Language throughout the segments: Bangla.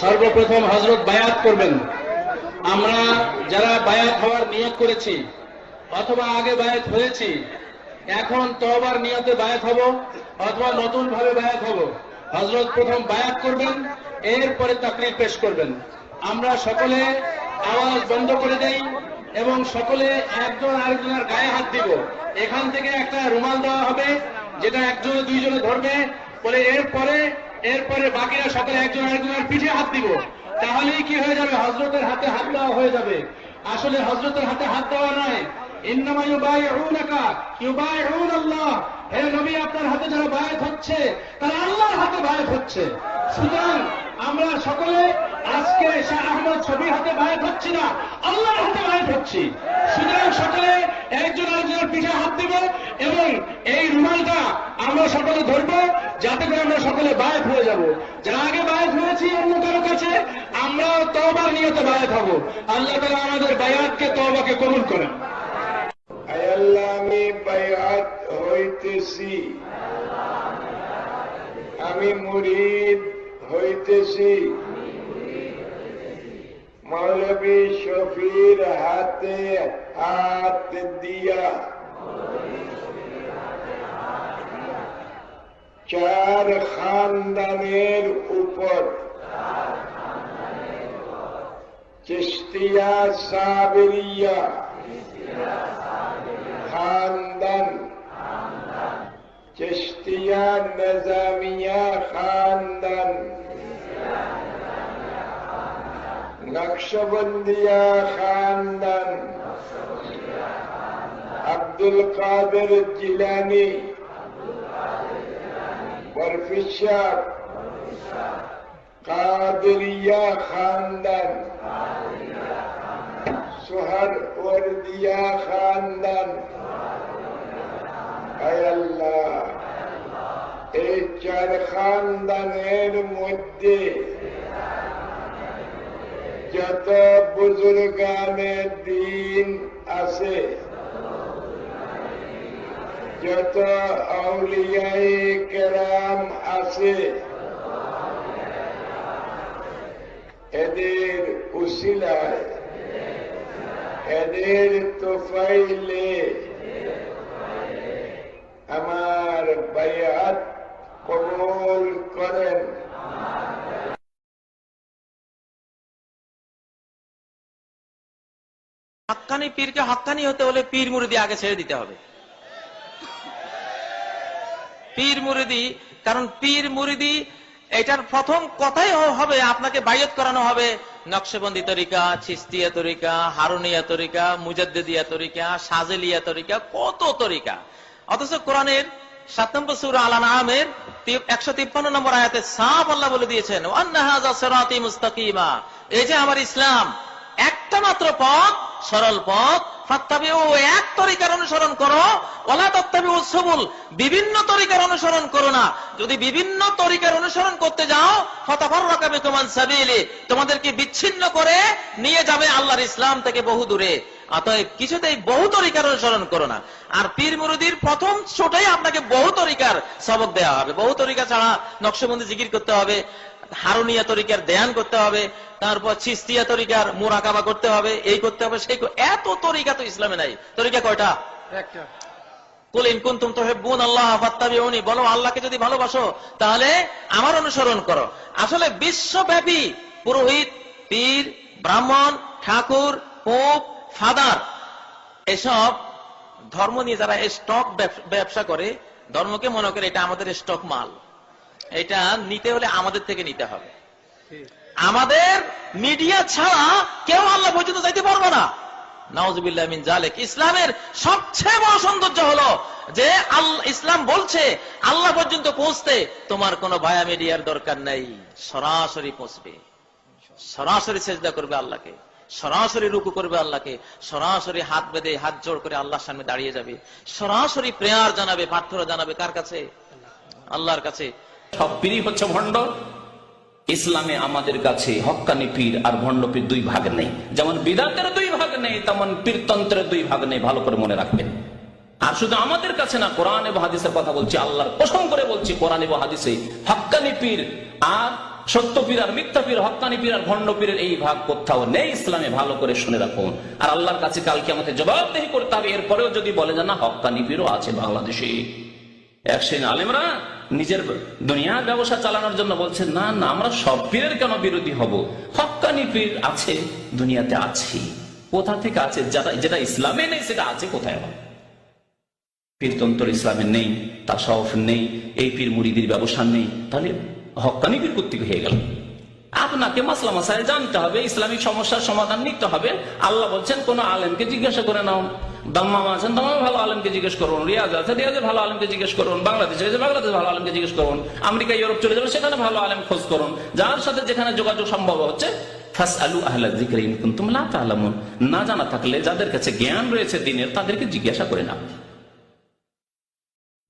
সর্বপ্রথম হজরত বায়াত করবেন আমরা যারা বায়াত হওয়ার নিয়ত করেছি, অথবা আগে বায়াত হয়েছি, এখন তবার নিয়তে বায়াত হব, অথবা নতুন ভাবে বায়াত হব। হজরত প্রথম বায়াত করবেন, এরপরে তাকরির পেশ করবেন। আমরা সকলে আওয়াজ বন্ধ করে দেই এবং সকলে একজন আরেকজনের গায়ে হাত দিব। এখান থেকে একটা রুমাল দেওয়া হবে, যেটা একজনে দুইজনে ধরবে, বলে এরপরে এরপরে বাকিরা সকলে একজন আরেকজনের পিঠে হাত দিব। তাহলেই কি হয়ে যাবে? হজরতের হাতে হাত দেওয়া হয়ে যাবে। আসলে হজরতের হাতে হাত দেওয়া নয় আল্লাহর আমরা সকলে আজকে হাতে না, আল্লাহর হাতে সুতরাং সকলে একজন আরেকজনের পিঠে হাত দিব এবং এই আমরা সকলে ধরবো, যাতে করে আমরা সকলে বায়াত হয়ে যাব। যারা আগে বায়াত হয়েছি, অন্য কারও কাছে, আমরাও তবার নিয়তে বায়াত হব। আল্লাহ তালা আমাদের বায়াতকে তবাকে কবুল করেন। আমি বায়াত হইতেছি। আমি মুরিদ হইতেছি। মৌলবী শফির হাতে হাত দিয়া। চার খানদানের উপর চিস্তিয়া সাবরিয়া খানদান চিস্তিয়া নজামিয়া খানদান নকশবন্দিয়া খানদান আব্দুল কাদের জিলানি বরফিশার কাদরিয়া খানদান সোহার ওরদিয়া খানদান এই চার খানদানের মধ্যে যত বুজুর্গানের দিন আছে যত আউলিয়াই কেরাম আছে, এদের উসিলায়, এদের তোফাইলে, আমার বায়াত কবুল করেন। হাক্কানি পীরকে হাক্কানি হতে হলে পীর মুরিদি আগে ছেড়ে দিতে হবে। পীর মুরিদি, কারণ পীর মুরিদি, এটার প্রথম কথাই হবে, আপনাকে বাইয়ত করানো হবে। নকশবন্দি তরিকা চিস্তিয়া তরিকা, হারুনিয়া তরিকা, মুজাদ্দিদিয়া তরিকা, সাজেলিয়া তরিকা, কত তরিকা। অথচ কোরআনের সাত নম্বর সুর আলান একশো তিপ্পান্ন নম্বর আয়াতে আল্লাহ বলে দিয়েছেন, "ওয়ান্না মুস্তাকিমা। এই যে আমার ইসলাম, একটা মাত্র পথ, সরল পথ এক তরিকার অনুসরণ করো ওলা তত্তাবি ও সবুল, বিভিন্ন তরিকার অনুসরণ করো না। যদি বিভিন্ন তরিকার অনুসরণ করতে যাও ফতাফর রাকাবে তোমার সাবিলি, তোমাদেরকে বিচ্ছিন্ন করে নিয়ে যাবে আল্লাহর ইসলাম থেকে বহু দূরে অতএব কিছুতেই বহু তরিকার অনুসরণ করো না। আর পীর মুরুদির প্রথম ছোটাই আপনাকে বহু তরিকার সবক দেওয়া হবে। বহু তরিকা ছাড়া নকশবন্দি জিকির করতে হবে হারুনিয়া তরিকার ধ্যান করতে হবে তারপর চিস্তিয়া তরিকার মোরাকাবা করতে হবে এই করতে হবে সেই এত তরিকা তো ইসলামে নাই। তরিকা কয়টা? কুল ইন কুনতুম তুহিব্বুন আল্লাহ ফাত্তাবিউনি। বলো আল্লাহকে যদি ভালোবাসো তাহলে আমার অনুসরণ করো। আসলে বিশ্বব্যাপী পুরোহিত পীর ব্রাহ্মণ ঠাকুর পোপ ফাদার, এসব ধর্ম নিয়ে যারা স্টক ব্যবসা করে, ধর্মকে মনে করে এটা আমাদের স্টক মাল। এটা নিতে হলে আমাদের থেকে নিতে হবে। আমাদের মিডিয়া ছাড়া কেউ আল্লাহ পর্যন্ত যাইতে পারব না। মিন জালেক ইসলামের সবচেয়ে বড় সৌন্দর্য হলো যে ইসলাম বলছে, আল্লাহ পর্যন্ত পৌঁছতে তোমার কোনো ভায়া মিডিয়ার দরকার নাই। সরাসরি পৌঁছবে। সরাসরি চেষ্টা করবে আল্লাহকে। সরাসরি রুকু করবে আল্লাহকে, সরাসরি হাত বেঁধে, হাত জোড় করে আল্লাহর সামনে দাঁড়িয়ে যাবে। সরাসরি প্রেয়ার জানাবে, প্রার্থনা জানাবে কার কাছে? আল্লাহর কাছে। সব পীরই হচ্ছে ভণ্ড। ইসলামে আমাদের কাছে হক্কানি পীর আর ভণ্ড পীর দুই ভাগ নেই। যেমন বিদাতের দুই ভাগ নেই, তেমন পীরতন্ত্রের দুই ভাগ নেই। ভালো করে মনে রাখবেন। আর শুধু আমাদের কাছে না, কোরআন এবং হাদিসের কথা বলছি, আল্লাহর কসম করে বলছি, কোরআন এবং হাদিসে হক্কানি পীর আর সত্য পীর আর মিথ্যা পীর, হকানি পীর আর ভণ্ড পীরের এই ভাগ কোথাও নেই। ইসলামে ভালো করে শুনে রাখুন। আর আল্লাহর কাছে কালকে আমাদের জবাবদেহি করতে হবে। এরপরেও যদি বলে যে না, হকানি পীরও আছে বাংলাদেশে। এক আলেমরা নিজের ব্যবসা চালানোর জন্য বলছে, না না, আমরা সব পীরের কেন বিরোধী হব? হকানি পীর আছে, দুনিয়াতে আছে। কোথা থেকে আছে? যেটা যেটা ইসলামে নেই, সেটা আছে কোথায় হবে পীরতন্ত্র ইসলামের নেই, তাসাউফ নেই, এই পীর মুড়িদির ব্যবসা নেই। তাহলে হকানি পীর কর্তৃক হয়ে গেল। আপনাকে মাসলা মাসায় জানতে হবে, ইসলামিক সমস্যার সমাধান নিতে হবে। আল্লাহ বলছেন, কোন আলেমকে জিজ্ঞাসা করে নাও। দাম্মাম আছেন দাম্মামে ভালো আলেমকে জিজ্ঞেস করুন। রিয়াজ আছে, রিয়াজে ভালো আলেমকে জিজ্ঞেস করুন। বাংলাদেশে আছে বাংলাদেশে ভালো আলেমকে জিজ্ঞেস করুন। আমেরিকা, ইউরোপ চলে যাবে, সেখানে ভালো আলেম খোঁজ করুন। যার সাথে যেখানে যোগাযোগ সম্ভব হচ্ছে ফাস আলু আহলা জিক্র ইন কুনতুম লা তাআলামুন। না জানা থাকলে যাদের কাছে জ্ঞান রয়েছে দিনের, তাদেরকে জিজ্ঞাসা করে না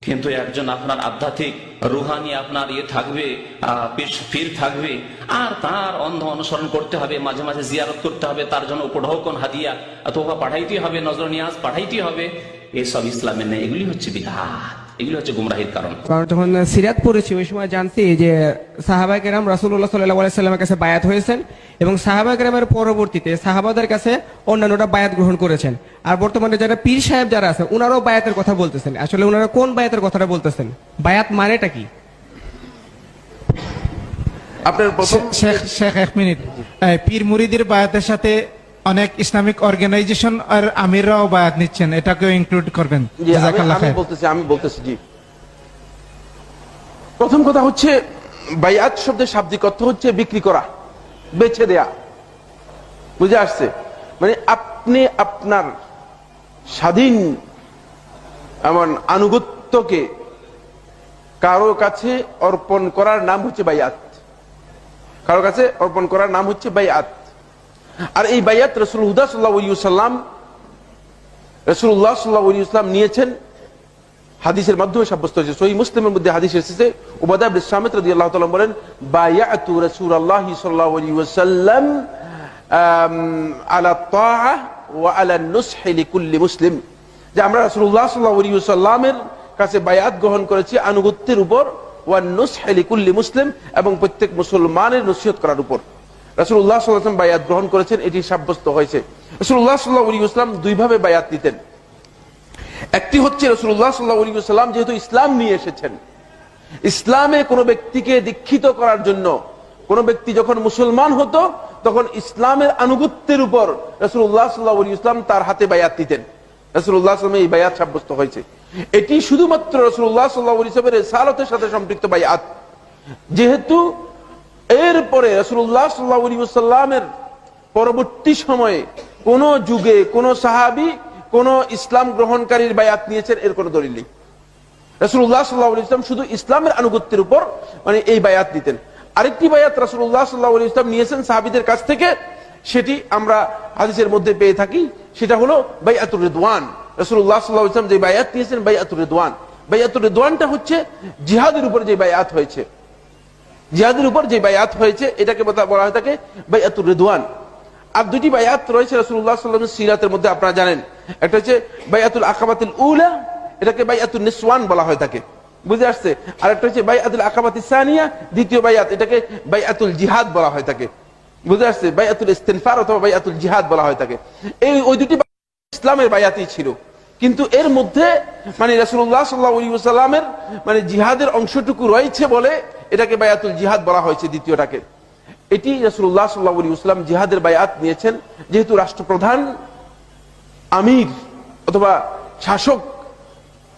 কিন্তু একজন আপনার আধ্যাত্মিক রুহানি আপনার ইয়ে থাকবে পীর থাকবে, আর তার অন্ধ অনুসরণ করতে হবে, মাঝে মাঝে জিয়ারত করতে হবে, তার জন্য উপঢৌকন হাদিয়া অথবা পাঠাইতে হবে, নজর নিয়াজ পাঠাইতে হবে, এসব ইসলামের নেই, এগুলি হচ্ছে বিধাত। এগুলি হচ্ছে গুমরাহির কারণ। কারণ যখন সিরাত পড়েছি ওই সময় জানছি যে সাহাবা কেরাম রাসুল্লাহ সাল্লাহ সাল্লামের কাছে বায়াত হয়েছেন এবং সাহাবা কেরামের পরবর্তীতে সাহাবাদের কাছে অন্যান্যরা বায়াত গ্রহণ করেছেন। আর বর্তমানে যারা পীর সাহেব যারা আছে ওনারাও বায়াতের কথা বলতেছেন। আসলে ওনারা কোন বায়াতের কথাটা বলতেছেন? বায়াত মানেটা কি? আপনার প্রথম শেখ শেখ এক মিনিট। এই পীর মুরিদির বায়াতের সাথে অনেক ইসলামিক অর্গানাইজেশন আর আমিররাও বায়াত নিচ্ছেন এটাকেও ইনক্লুড করবেন। আমি-। বলতেছি আমি বলতেছি জি। প্রথম কথা হচ্ছে বাইয়াত শব্দের শাব্দিক অর্থ হচ্ছে বিক্রি করা বেছে দেয়া। বুঝে আসছে? মানে আপনি আপনার স্বাধীন এমন আনুগত্যকে কারও কাছে অর্পণ করার নাম হচ্ছে বাইয়াত কারও কাছে অর্পণ করার নাম হচ্ছে বাইয়াত আর এই বাইয়াত রসুল হুদা সাল্লাহ রসুল্লাহ সাল্লাহ নিয়েছেন, হাদিসের মাধ্যমে সাব্যস্ত হয়েছে। সহি মুসলিমের মধ্যে হাদিস এসেছে, উবাদা ইসলামেত রাজি আল্লাহ তালা বলেন বায়াতু রসুল্লাহ সাল্লাহ ওয়াসাল্লাম আলা তাআ ওয়া আলা নুসহি লিকুল্লি মুসলিম। যে আমরা রাসূলুল্লাহ সাল্লাল্লাহু আলাইহি কাছে বায়াত গ্রহণ করেছি আনুগত্যের উপর, ওয়া নুসহি লিকুল্লি মুসলিম এবং প্রত্যেক মুসলমানের নসিহত করার উপর। রাসূলুল্লাহ সাল্লাল্লাহু বায়াত গ্রহণ করেছেন, এটি সাব্যস্ত হয়েছে। রাসূলুল্লাহ সাল্লাল্লাহু আলাইহি ওয়াসাল্লাম দুই ভাবে বায়াত দিতেন। একটি হচ্ছে রসুল্লাহ সাল্লাহ সাল্লাম যেহেতু ইসলাম নিয়ে এসেছেন, ইসলামে কোনো ব্যক্তিকে দীক্ষিত করার জন্য, কোন ব্যক্তি যখন মুসলমান হতো, তখন ইসলামের আনুগত্যের উপর রসুল্লাহ সাল্লাহ ইসলাম তার হাতে বায়াত দিতেন। রসুল্লাহ আসলামে এই বায়াত সাব্যস্ত হয়েছে। এটি শুধুমাত্র রসুল্লাহ সাল্লাহ ইসলামের সালতের সাথে সম্পৃক্ত বায়াত। যেহেতু এরপরে রসুল্লাহ সাল্লাহ সাল্লামের পরবর্তী সময়ে কোন যুগে কোন সাহাবি কোন ইসলাম গ্রহণকারীর বায়াত নিয়েছেন এর কোন দলিল নেই। রসুল্লাহ সাল্লাহ ইসলাম শুধু ইসলামের আনুগত্যের উপর মানে এই বায়াত আরেকটি বায়াত সাল্লাহ ইসলাম নিয়েছেন সাহাবিদের কাছ থেকে, সেটি আমরা হাদিসের মধ্যে পেয়ে থাকি, সেটা হলো বাইয়াতুর রেদওয়ান। রসুল্লাহ সাল্লাহ ইসলাম যে বায়াত নিয়েছেন বাইয়াতুর রেদওয়ান। বাইয়াতুর রেদওয়ানটা হচ্ছে জিহাদের উপর যে বায়াত হয়েছে। জিহাদের উপর যে বায়াত হয়েছে, এটাকে বলা হয় থাকে বাইয়াতুর রেদওয়ান। আর দুটি বায়াত রয়েছে রসুল্লাহ সাল্লাম সিরাতের মধ্যে, আপনারা জানেন। একটা হচ্ছে বাইয়াতুল আকাবাতুল উলা, এটাকে বাইয়াতুল নিসওয়ান বলা হয় থাকে বুঝে আসছে? আর একটা হচ্ছে বাইয়াতুল আকাবাত সানিয়া, দ্বিতীয় বায়াত, এটাকে বাইয়াতুল জিহাদ বলা হয় থাকে বুঝে আসছে? বাইয়াতুল ইস্তেনফার অথবা বাইয়াতুল জিহাদ বলা হয় এই ওই দুটি ইসলামের বায়াতই ছিল। কিন্তু এর মধ্যে মানে রাসুল্লাহ সাল্লাহ সাল্লামের মানে জিহাদের অংশটুকু রয়েছে বলে এটাকে বায়াতুল জিহাদ বলা হয়েছে দ্বিতীয়টাকে। এটি রাসুল্লাহ সাল্লাহ ইসলাম জিহাদের বায়াত নিয়েছেন, যেহেতু রাষ্ট্রপ্রধান, আমির অথবা শাসক,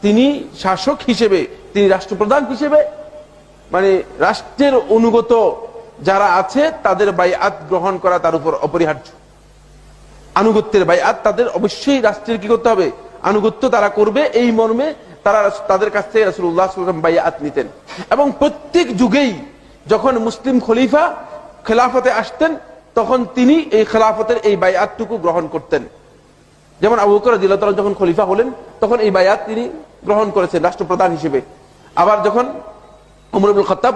তিনি শাসক হিসেবে, তিনি রাষ্ট্রপ্রধান হিসেবে মানে রাষ্ট্রের অনুগত যারা আছে, তাদের বায়াত গ্রহণ করা তার উপর অপরিহার্য। আনুগত্যের বায়াত তাদের অবশ্যই রাষ্ট্রের কি করতে হবে? আনুগত্য তারা করবে, এই মর্মে তারা তাদের কাছ থেকে রাসুল্লাহ সাল্লাম বায়াত নিতেন। এবং প্রত্যেক যুগেই যখন মুসলিম খলিফা খেলাফতে আসতেন, তখন তিনি এই খেলাফতের এই বায়াতটুকু গ্রহণ করতেন। যেমন আবু বকর রাদিয়াল্লাহু যখন খলিফা হলেন, তখন এই বায়াত তিনি গ্রহণ করেছেন রাষ্ট্রপ্রধান হিসেবে। আবার যখন উমর ইবনুল খাত্তাব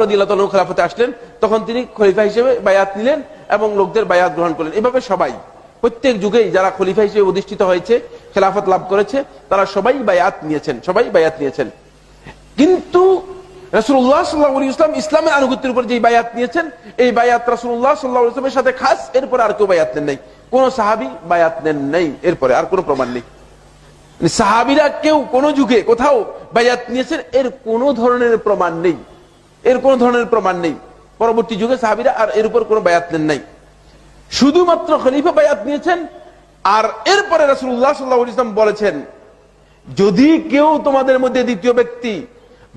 খেলাফতে আসলেন, তখন তিনি খলিফা হিসেবে বায়াত নিলেন এবং লোকদের বায়াত গ্রহণ করলেন। এভাবে সবাই। প্রত্যেক যুগেই যারা খলিফা হিসেবে অধিষ্ঠিত হয়েছে, খেলাফত লাভ করেছে, তারা সবাই বায়াত নিয়েছেন, সবাই বায়াত নিয়েছেন। কিন্তু রাসুল্লাহ সাল্লাহ ইসলাম ইসলামের আনুগত্যের উপর যে বায়াত নিয়েছেন, এই বায়াত রাসুল্লাহ সাল্লাহ ইসলামের সাথে খাস, এরপরে আর কেউ বায়াত নেন নাই। কোন সাহাবি বায়াত নেন নাই, এরপরে আর কোনো প্রমাণ নেই। মানে সাহাবিরা কেউ কোন যুগে কোথাও বায়াত নিয়েছেন, এর কোন ধরনের প্রমাণ নেই। এর কোন ধরনের প্রমাণ নেই। পরবর্তী যুগে সাহাবিরা আর এর উপর কোনো বায়াত নেন নাই। শুধুমাত্র খলিফা বায়াত নিয়েছেন, আর এরপরে রাসুল্লাহ সাল্লাহ ইসলাম বলেছেন, যদি কেউ তোমাদের মধ্যে দ্বিতীয় ব্যক্তি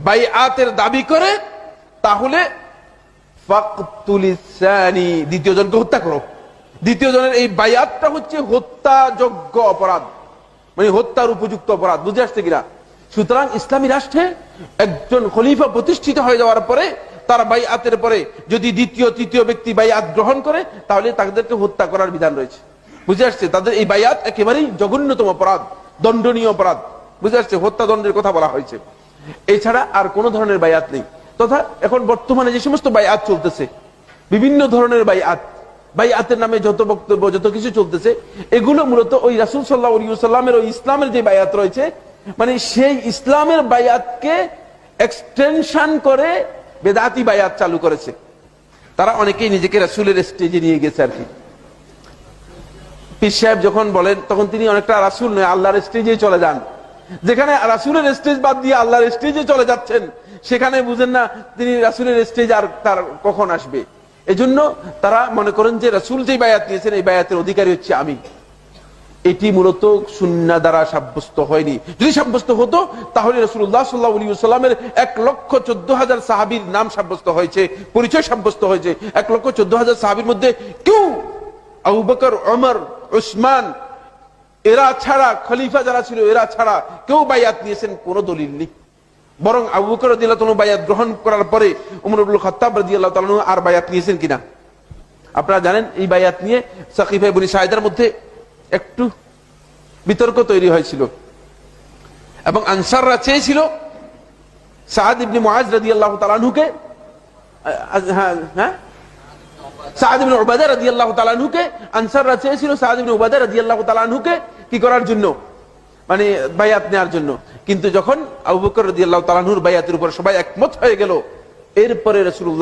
বাইআতের দাবি করে, তাহলে দ্বিতীয় জনকে হত্যা করো। দ্বিতীয় জনের এই বায়াতটা হচ্ছে হত্যাযোগ্য অপরাধ মানে হত্যার উপযুক্ত অপরাধ, বুঝে আসছে কিনা? সুতরাং ইসলামী রাষ্ট্রে একজন খলিফা প্রতিষ্ঠিত হয়ে যাওয়ার পরে তার বাইআতের পরে যদি দ্বিতীয়, তৃতীয় ব্যক্তি বাইআত গ্রহণ করে, তাহলে তাদেরকে হত্যা করার বিধান রয়েছে। বুঝে আসছে? তাদের এই বাইআত একেবারেই জঘন্যতম অপরাধ, দণ্ডনীয় অপরাধ। বুঝে আসছে? হত্যা দণ্ডের কথা বলা হয়েছে। এছাড়া আর কোন ধরনের বায়াত নেই। তথা এখন বর্তমানে যে সমস্ত বায়াত চলতেছে, বিভিন্ন ধরনের বায়াত বাইআতের নামে যত বক্তব্য, যত কিছু চলতেছে, এগুলো মূলত ওই রাসুল সাল্লাহ সাল্লামের ওই ইসলামের যে বায়াত রয়েছে মানে সেই ইসলামের বায়াতকে এক্সটেনশন করে বেদাতি বায়াত চালু করেছে। তারা অনেকেই নিজেকে রাসুলের স্টেজে নিয়ে গেছে আর কি। পীর সাহেব যখন বলেন, তখন তিনি অনেকটা রাসুল নয়, আল্লাহর স্টেজে চলে যান। যেখানে রাসুলের স্টেজ বাদ দিয়ে আল্লাহর স্টেজে চলে যাচ্ছেন, সেখানে বুঝেন না তিনি রাসুলের স্টেজ আর তার কখন আসবে। এজন্য তারা মনে করেন যে রাসুল যে বায়াত নিয়েছেন এই বায়াতের অধিকারী হচ্ছে আমি। এটি মূলত সুন্না দ্বারা সাব্যস্ত হয়নি। যদি সাব্যস্ত হতো, তাহলে রসুল্লাহ সাল্লাহ সাল্লামের এক লক্ষ চোদ্দ হাজার সাহাবির নাম সাব্যস্ত হয়েছে, পরিচয় সাব্যস্ত হয়েছে। এক লক্ষ চোদ্দ হাজার সাহাবির মধ্যে কেউ, আবু অমর উসমান এরা ছাড়া, খলিফা যারা ছিল, এরা ছাড়া কেউ বায়াত নিয়েছেন, কোন দলিল নেই। বরং আবু বকর রাদিয়াল্লাহু বায়াত গ্রহণ করার পরে উমর ইবনে খাত্তাব রাদিয়াল্লাহু তাআলা আর বায়াত নিয়েছেন কিনা? আপনারা জানেন, এই বায়াত নিয়ে সাকিফা ইবনে সাইদার মধ্যে একটু বিতর্ক তৈরি হয়েছিল। এবং আনসাররা চেয়েছিল সাদ ইবনে মুআজ রাদিয়াল্লাহু তাআলা আনহুকে হ্যাঁ হ্যাঁ? আনহুকে কি করার জন্য? মানে বায়াত নেওয়ার জন্য। কিন্তু যখন বায়াতের উপর সবাই একমত হয়ে গেল, এরপরে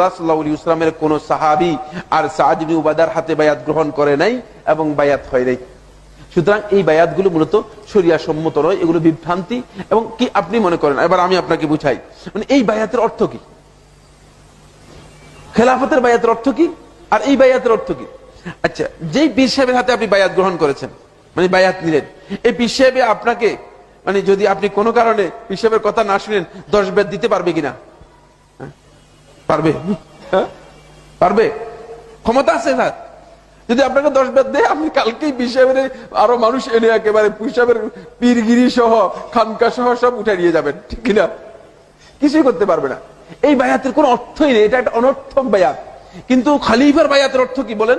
ওয়াসাল্লামের কোন সাহাবী আর ইবনে উবাদার হাতে বায়াত গ্রহণ করে নাই এবং বায়াত হয় নাই। সুতরাং এই বায়াতগুলো মূলত শরিয়া সম্মত নয়, এগুলো বিভ্রান্তি। এবং কি আপনি মনে করেন? এবার আমি আপনাকে বুঝাই। মানে এই বায়াতের অর্থ কি? খেলাফতের বায়াতের অর্থ কি? আর এই বায়াতের অর্থ কি? আচ্ছা যেই পীর সাহেবের হাতে আপনি বায়াত গ্রহণ করেছেন মানে বায়াত নিলেন, এই পীর সাহেবে আপনাকে মানে যদি আপনি কোনো কারণে পীর সাহেবের কথা না শুনেন, দশ বেদ দিতে পারবে কিনা? হ্যাঁ? পারবে? হ্যাঁ? পারবে? ক্ষমতা আছে স্যার যদি আপনাকে দশ বেদ দেয়, আপনি কালকেই পীর আরও মানুষ এনে একেবারে পীর সাহেবের পীরগিরি সহ, খানকা সহ সব উঠে নিয়ে যাবেন, ঠিক কিনা? কিছুই করতে পারবে না। এই বায়াতের কোনো অর্থই নেই, এটা একটা অনর্থক বায়াত। কিন্তু খালিফার বায়াতের অর্থ কি বলেন?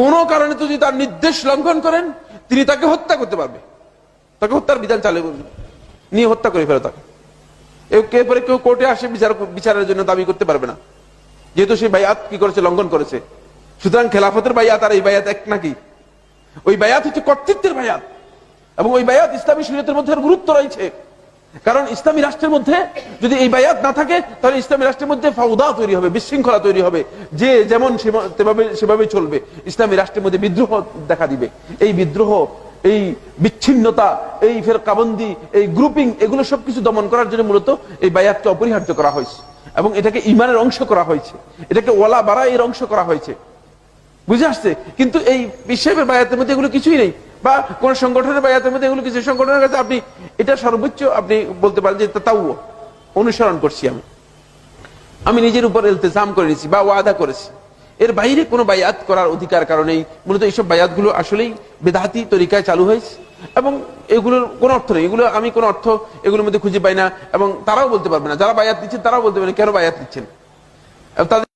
কোন কারণে যদি তার নির্দেশ লঙ্ঘন করেন, তিনি তাকে হত্যা করতে পারবে। তাকে হত্যার বিধান চালু নিয়ে হত্যা করে ফেলে তাকে। কে পরে কেউ কোর্টে আসে বিচার বিচারের জন্য দাবি করতে পারবে না। যেহেতু সেই বায়াত কি করেছে, লঙ্ঘন করেছে। সুতরাং খেলাফতের বায়াত আর এই বায়াত এক নাকি? ওই বায়াত হচ্ছে কর্তৃত্বের বায়াত। এবং ওই বায়াত ইসলামী শরীয়তের মধ্যে গুরুত্ব রয়েছে। কারণ ইসলামী রাষ্ট্রের মধ্যে যদি এই বায়াত না থাকে, তাহলে ইসলামী রাষ্ট্রের মধ্যে ফাউদা তৈরি হবে, বিশৃঙ্খলা তৈরি হবে। যে যেমন সেভাবে সেভাবে চলবে। ইসলামী রাষ্ট্রের মধ্যে বিদ্রোহ দেখা দিবে। এই বিদ্রোহ, এই বিচ্ছিন্নতা, এই ফেরকাবন্দি, এই গ্রুপিং এগুলো সবকিছু দমন করার জন্য মূলত এই বায়াতকে অপরিহার্য করা হয়েছে। এবং এটাকে ইমানের অংশ করা হয়েছে। এটাকে ওয়ালা বাড়া এর অংশ করা হয়েছে। বুঝে আসছে? কিন্তু এই বিশ্বের বায়াতের মধ্যে এগুলো কিছুই নেই। বা কোন সংগঠনের বায়াতের মধ্যে এগুলো কিছু সংগঠনের কাছে আপনি, এটা সর্বোচ্চ আপনি বলতে পারেন যে তাও অনুসরণ করছি আমি। আমি নিজের উপর ইলতেজাম করে নিয়েছি বা ওয়াদা করেছি। এর বাইরে কোনো বায়াত করার অধিকার কারণেই মূলত এইসব বায়াতগুলো আসলেই বেদাতি তরিকায় চালু হয়েছে। এবং এগুলোর কোনো অর্থ নেই। এগুলো আমি কোনো অর্থ এগুলোর মধ্যে খুঁজে পাই না। এবং তারাও বলতে পারবে না। যারা বায়াত দিচ্ছেন, তারাও বলতে পারবে না কেন বায়াত দিচ্ছেন। তাদের